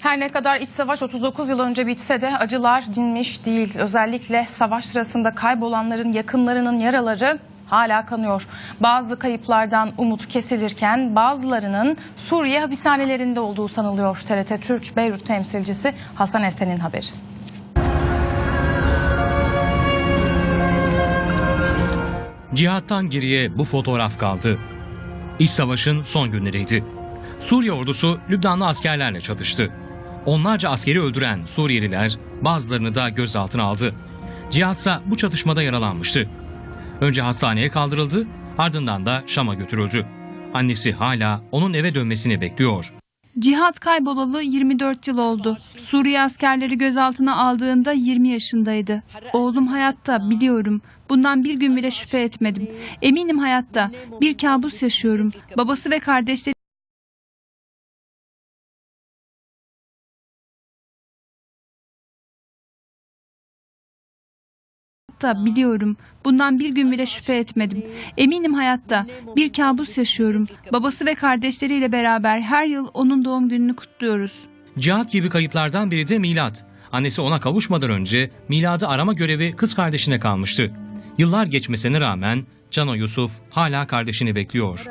Her ne kadar iç savaş 39 yıl önce bitse de acılar dinmiş değil. Özellikle savaş sırasında kaybolanların yakınlarının yaraları hala kanıyor. Bazı kayıplardan umut kesilirken bazılarının Suriye hapishanelerinde olduğu sanılıyor. TRT Türk Beyrut temsilcisi Hasan Esen'in haberi. Cihattan geriye bu fotoğraf kaldı. İç savaşın son günleriydi. Suriye ordusu Lübnanlı askerlerle çatıştı. Onlarca askeri öldüren Suriyeliler bazılarını da gözaltına aldı. Cihatsa bu çatışmada yaralanmıştı. Önce hastaneye kaldırıldı, ardından da Şam'a götürüldü. Annesi hala onun eve dönmesini bekliyor. Cihat kaybolalı 24 yıl oldu. Suriye askerleri gözaltına aldığında 20 yaşındaydı. Oğlum hayatta biliyorum. Bundan bir gün bile şüphe etmedim. Eminim hayatta. Bir kabus yaşıyorum. Babası ve kardeşleri hayatta biliyorum. Bundan bir gün bile şüphe etmedim. Eminim hayatta. Bir kabus yaşıyorum. Babası ve kardeşleriyle beraber her yıl onun doğum gününü kutluyoruz. Cihat gibi kayıtlardan biri de milat. Annesi ona kavuşmadan önce miladı arama görevi kız kardeşine kalmıştı. Yıllar geçmesine rağmen Cano Yusuf hala kardeşini bekliyor.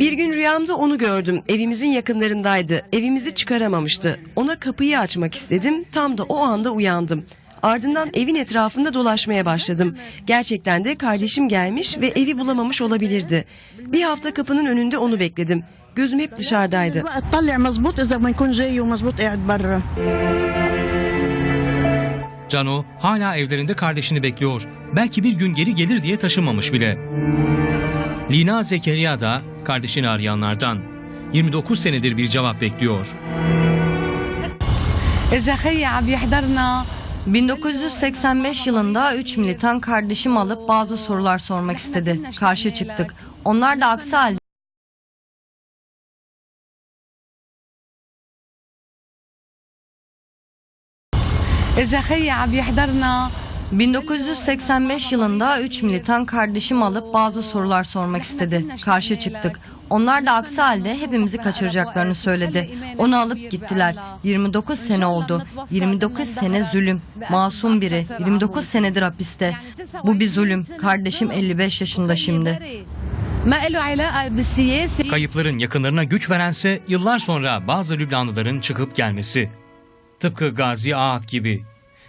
Bir gün rüyamda onu gördüm. Evimizin yakınlarındaydı. Evimizi çıkaramamıştı. Ona kapıyı açmak istedim. Tam da o anda uyandım. Ardından evin etrafında dolaşmaya başladım. Gerçekten de kardeşim gelmiş ve evi bulamamış olabilirdi. Bir hafta kapının önünde onu bekledim. Gözüm hep dışarıdaydı. Cano hala evlerinde kardeşini bekliyor. Belki bir gün geri gelir diye taşınmamış bile. Lina Zekeriya da kardeşini arayanlardan. 29 senedir bir cevap bekliyor. Zekeriya abi yahdarna 1985 yılında 3 militan kardeşim alıp bazı sorular sormak istedi. Karşı çıktık. Onlar da aksi halde إذا خيي عم يحضرنا 1985 yılında 3 militan kardeşim alıp bazı sorular sormak istedi. Karşı çıktık. Onlar da aksi halde hepimizi kaçıracaklarını söyledi. Onu alıp gittiler. 29 sene oldu. 29 sene zulüm. Masum biri. 29 senedir hapiste. Bu bir zulüm. Kardeşim 55 yaşında şimdi. Kayıpların yakınlarına güç verense yıllar sonra bazı Lübnanlıların çıkıp gelmesi. Tıpkı Gazi Ağat gibi.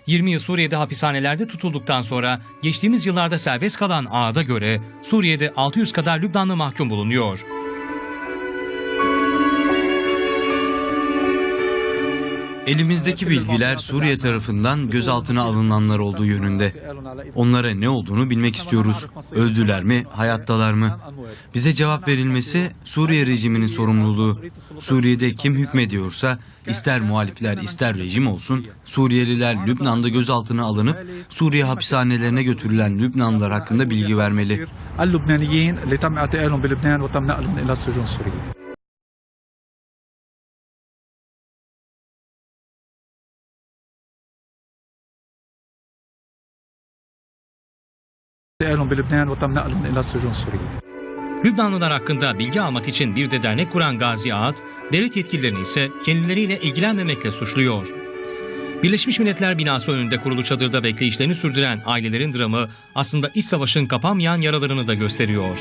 20 yıl Suriye'de hapishanelerde tutulduktan sonra geçtiğimiz yıllarda serbest kalan Ağat'a göre Suriye'de 600 kadar Lübnanlı mahkum bulunuyor. Elimizdeki bilgiler Suriye tarafından gözaltına alınanlar olduğu yönünde. Onlara ne olduğunu bilmek istiyoruz. Öldüler mi, hayattalar mı? Bize cevap verilmesi Suriye rejiminin sorumluluğu. Suriye'de kim hükmediyorsa ister muhalifler ister rejim olsun Suriyeliler Lübnan'da gözaltına alınıp Suriye hapishanelerine götürülen Lübnanlılar hakkında bilgi vermeli. اعتقالهم بلبنان وتم نقلهم الى السجون السوريه Lübnanlılar hakkında bilgi almak için bir de dernek kuran Gazi Ağat, devlet yetkililerini ise kendileriyle ilgilenmemekle suçluyor. Birleşmiş Milletler binası önünde kurulu çadırda bekleyişlerini sürdüren ailelerin dramı aslında iç savaşın kapanmayan yaralarını da gösteriyor.